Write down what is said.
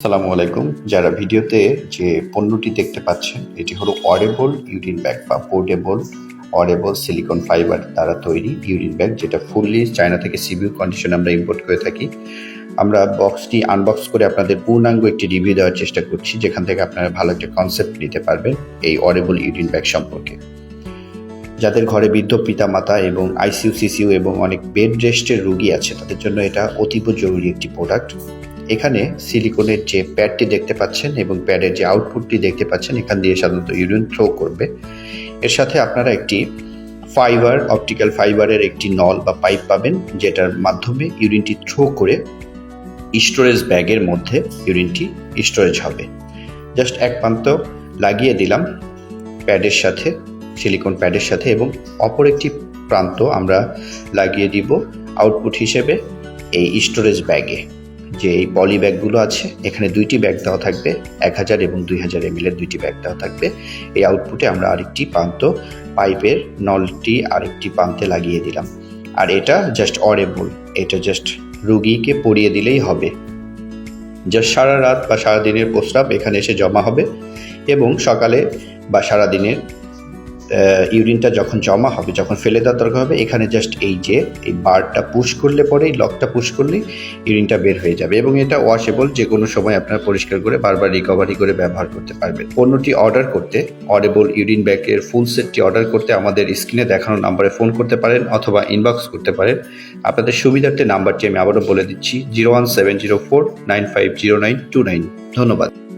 আসসালামু আলাইকুম। যারা ভিডিওতে যে পণ্যটি দেখতে পাচ্ছেন, এটি হলো অরেবল ইউরিন ব্যাগ বা পোর্টেবল অরেবল সিলিকন ফাইবার দ্বারা তৈরি ইউরিন ব্যাগ যেটা ফুললি চায়না থেকে সিবিউ কন্ডিশন আমরা ইম্পোর্ট করে থাকি। আমরা বক্সটি আনবক্স করে আপনাদের পূর্ণাঙ্গ একটি রিভিউ দেওয়ার চেষ্টা করছি, যেখান থেকে আপনারা ভালো একটা কনসেপ্ট নিতে পারবেন এই অরেবল ইউরিন ব্যাগ সম্পর্কে। যাদের ঘরে বৃদ্ধ পিতামাতা এবং আইসিইউ সিসিউ এবং অনেক বেড রেস্টের রুগী আছে, তাদের জন্য এটা অতীব জরুরি একটি প্রোডাক্ট এখানে সিলিকনের যে প্যাডটি দেখতে পাচ্ছেন এবং প্যাডের যে আউটপুটটি দেখতে পাচ্ছেন, এখান দিয়ে সাধারণত ইউরিন থ্রো করবে। এর সাথে আপনারা একটি ফাইবার অপটিক্যাল ফাইবারের একটি নল বা পাইপ পাবেন, যেটার মাধ্যমে ইউরিনটি থ্রো করে স্টোরেজ ব্যাগের মধ্যে ইউরিনটি স্টোরেজ হবে। জাস্ট এক প্রান্ত লাগিয়ে দিলাম প্যাডের সাথে সিলিকন প্যাডের সাথে এবং অপর একটি প্রান্ত আমরা লাগিয়ে দিব আউটপুট হিসেবে এই স্টোরেজ ব্যাগে। যে এই পলি ব্যাগগুলো আছে, এখানে দুইটি ব্যাগ দেওয়া থাকবে, এক হাজার এবং দুই হাজার এম এর দুইটি ব্যাগ দেওয়া থাকবে। এই আউটপুটে আমরা আরেকটি প্রান্ত, পাইপের নলটি আরেকটি প্রান্তে লাগিয়ে দিলাম। আর এটা জাস্ট অরেবল এটা জাস্ট রুগীকে পরিয়ে দিলেই হবে। জাস্ট সারা রাত বা সারা দিনের প্রস্রাব এখানে এসে জমা হবে এবং সকালে বা সারা দিনের ইউরিনটা যখন জমা হবে, যখন ফেলে দেওয়ার দরকার হবে, এখানে জাস্ট এই যে, এই বারটা পুশ করলে পরে, এই লকটা পুশ করলেই ইউরিনটা বের হয়ে যাবে এবং এটা ওয়াশেবল যে কোনো সময় আপনারা পরিষ্কার করে বারবার রিকভারি করে ব্যবহার করতে পারবেন। পণ্যটি অর্ডার করতে অডেবল ইউরিন ব্যাগের ফুল সেটটি অর্ডার করতে আমাদের স্ক্রিনে দেখানো নাম্বারে ফোন করতে পারেন অথবা ইনবক্স করতে পারেন। আপনাদের সুবিধার্থে নাম্বারটি আমি আবারও বলে দিচ্ছি zero one seven zero four nine five zero nine two nine ধন্যবাদ।